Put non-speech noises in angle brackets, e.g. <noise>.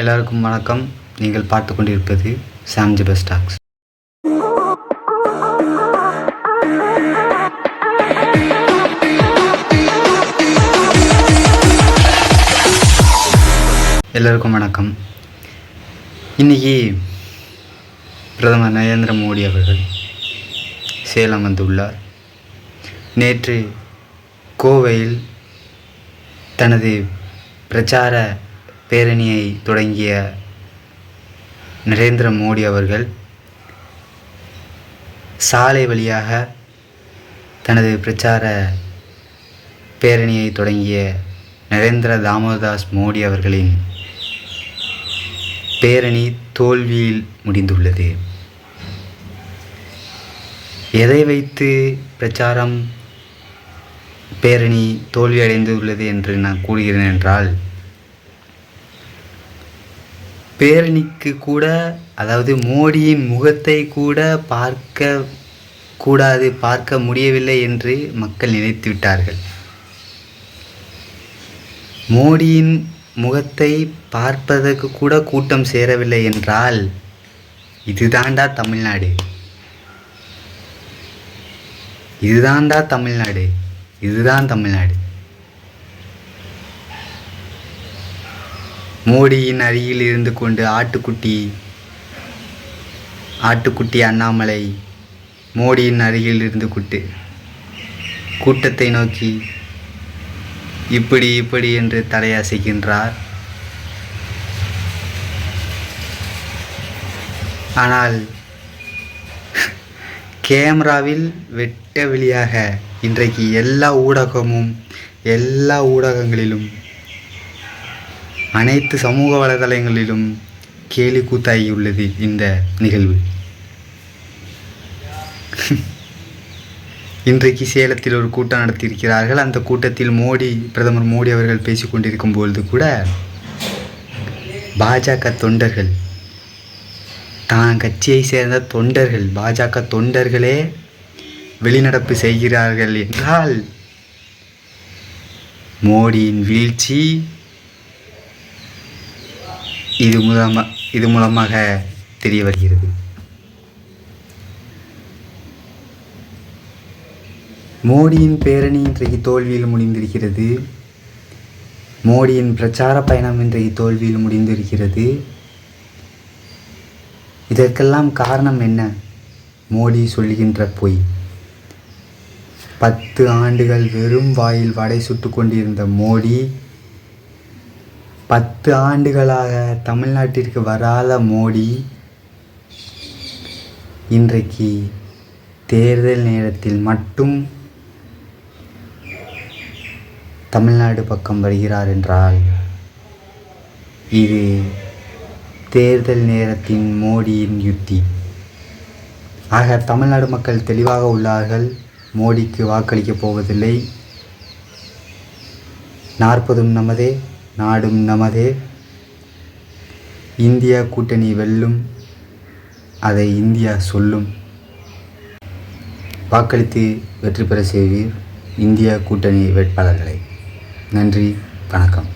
எல்லாருக்கும் வணக்கம். நீங்கள் பார்த்து கொண்டிருப்பது சாம்ஜி பெஸ்டாக்ஸ் எல்லோருக்கும் வணக்கம். இன்னைக்கு பிரதமர் நரேந்திர மோடி அவர்கள் சேலம் வந்துள்ளார். நேற்று கோவையில் தனது பிரச்சார பேரணியை தொடங்கிய நரேந்திர மோடி அவர்கள் சாலை வழியாக தனது பிரச்சார பேரணியை தொடங்கிய நரேந்திர தாமோதாஸ் மோடி அவர்களின் பேரணி தோல்வியில் முடிந்துள்ளது. எதை வைத்து பிரச்சாரம் பேரணி தோல்வியடைந்துள்ளது என்று நான் கூறுகிறேன் என்றால் பேரணிக்கு கூட அதாவது மோடியின் முகத்தை கூட பார்க்க கூடாது பார்க்க முடியவில்லை என்று மக்கள் நினைத்து விட்டார்கள். மோடியின் முகத்தை பார்ப்பதற்கு கூட கூட்டம் சேரவில்லை என்றால் இதுதான்டா தமிழ்நாடு. இதுதான்டா தமிழ்நாடு. இதுதான் தமிழ்நாடு. மோடியின் அருகில் இருந்து கொண்டு ஆட்டுக்குட்டி ஆட்டுக்குட்டி அண்ணாமலை மோடியின் அருகில் இருந்து கொண்டு கூட்டத்தை நோக்கி இப்படி இப்படி என்று தலையசைக்கின்றார். ஆனால் கேமராவில் வெட்ட வெளியாக இன்றைக்கு எல்லா ஊடகமும் எல்லா ஊடகங்களிலும் அனைத்து சமூக வலைதளங்களிலும் கேலி கூத்தாகியுள்ளது இந்த நிகழ்வு. <laughs> இன்றைக்கு சேலத்தில் ஒரு கூட்டம் நடத்தியிருக்கிறார்கள். அந்த கூட்டத்தில் மோடி பிரதமர் மோடி அவர்கள் பேசிக்கொண்டிருக்கும் பொழுது கூட பாஜக தொண்டர்கள் தான் கட்சியை சேர்ந்த தொண்டர்கள் பாஜக தொண்டர்களே வெளிநடப்பு செய்கிறார்கள் என்றால் மோடியின் வீழ்ச்சி இது மூலமாக இது மூலமாக தெரிய வருகிறது. மோடியின் பேரணி இன்றைக்கு தோல்வியில் முடிந்திருக்கிறது. மோடியின் பிரச்சார பயணம் இன்றைக்கு தோல்வியில் முடிந்திருக்கிறது. இதற்கெல்லாம் காரணம் என்ன? மோடி சொல்கின்ற பொய். பத்து ஆண்டுகள் வெறும் வாயில் வடை சுட்டு கொண்டிருந்த மோடி பத்து ஆண்டுகளாக தமிழ்நாட்டிற்கு வராத மோடி இன்றைக்கு தேர்தல் நேரத்தில் மட்டும் தமிழ்நாடு பக்கம் வருகிறார் என்றால் இது தேர்தல் நேரத்தின் மோடியின் யுத்தி. ஆக தமிழ்நாடு மக்கள் தெளிவாக உள்ளார்கள். மோடிக்கு வாக்களிக்கப் போவதில்லை. நாற்பதும் நமதே. நாடும் நமதே. இந்தியா கூட்டணி வெல்லும் அதை இந்தியா சொல்லும். வாக்களித்து வெற்றி பெற செய்வீர் இந்தியா கூட்டணி வேட்பாளர்களை. நன்றி வணக்கம்.